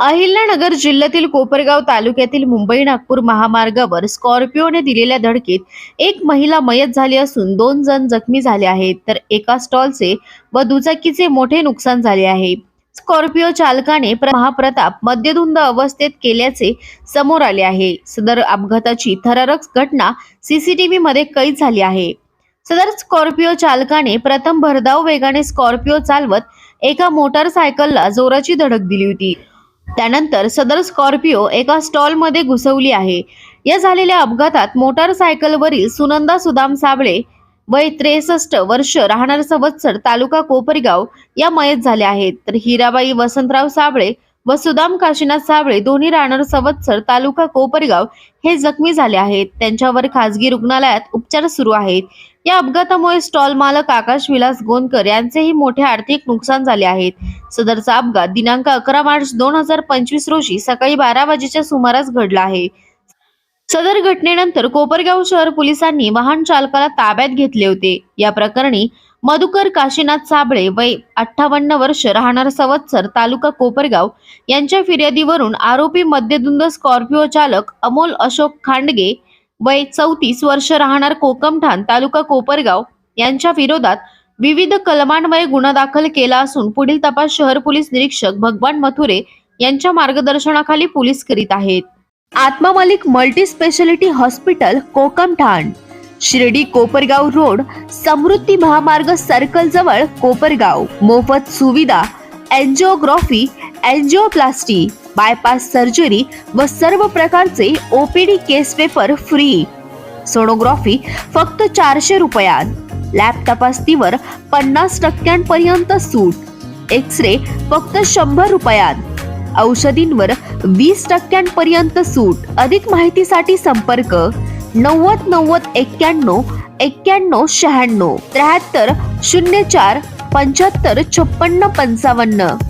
अहिल्यानगर जिल्ह्यातील कोपरगाव तालुक्यातील मुंबई नागपूर महामार्गावर स्कॉर्पिओने दिलेल्या धडकेत एक महिला मयत झाली असून दोन जण जखमी झाले आहेत. तर एका स्टॉलचे व दुचाकीचे मोठे नुकसान झाले आहे. स्कॉर्पिओ चालकाने महाप्रताप मद्यधुंद अवस्थेत केल्याचे समोर आले आहे. सदर अपघाताची थरारक घटना सीसीटीव्ही मध्ये कैद झाली आहे. सदर स्कॉर्पिओ चालकाने प्रथम भरधाव वेगाने स्कॉर्पिओ चालवत एका मोटारसायकलला जोराची धडक दिली होती. त्यानंतर सदर स्कॉर्पिओ एका स्टॉलमध्ये घुसवली आहे. या झालेल्या अपघातात मोटारसायकलवरील सुनंदा सुदाम साबळे वय त्रेसष्ट वर्ष राहणार संवत्सर तालुका कोपरगाव या मयत झाल्या आहेत. तर हिराबाई वसंतराव साबळे व सुदाम काशीनाथ साबळे दोन्ही राहणार सवत्सर तालुका कोपरगाव हे जखमी झाले आहेत. त्यांच्यावर खासगी रुग्णालयात उपचार सुरू आहेत. या अपघातामुळे स्टॉल मालक आकाश विलास गोंदकर यांचेही मोठे आर्थिक नुकसान झाले आहेत सदरचा अपघात दिनांक अकरा मार्च दोन हजार पंचवीस रोजी सकाळी बारा वाजेच्या सुमारास घडला आहे. सदर घटनेनंतर कोपरगाव शहर पोलिसांनी वाहन चालकाला ताब्यात घेतले होते. या प्रकरणी मधुकर काशीनाथ साबळे वय अठ्ठावन्न वर्ष राहणार सवत्सर तालुका कोपरगाव यांच्या फिर्यादीवरून आरोपी मद्यधुंद स्कॉर्पिओ चालक अमोल अशोक खांडगे वय चौतीस वर्ष राहणार कोकमठाण तालुका कोपरगाव यांच्या विरोधात विविध कलमान्वये गुन्हा दाखल केला असून पुढील तपास शहर पोलीस निरीक्षक भगवान मथुरे यांच्या मार्गदर्शनाखाली पोलीस करीत आहेत. Atma Malik multi speciality hospital Kokamthan Shirdi Kopargaon road Samruddhi Mahamarg circle जवळ कोपरगाव मोफत सुविधा एन्जिओग्राफी एन्जिओप्लास्टी बायपास सर्जरी व सर्व प्रकारचे OPD case paper free sonography फक्त चारशे रुपयात. लॅब तपासणीवर पन्नास टक्क्यांपर्यंत सूट. एक्स रे फक्त शंभर रुपयात. औषधींवर वीस टक्क्यांपर्यंत सूट. अधिक माहितीसाठी संपर्क नव्वद नव्वद एक्क्याण्णव एक्क्याण्णव शहाण्णव त्र्याहत्तर शून्य चार पंच्याहत्तर छप्पन्न पंचावन्न.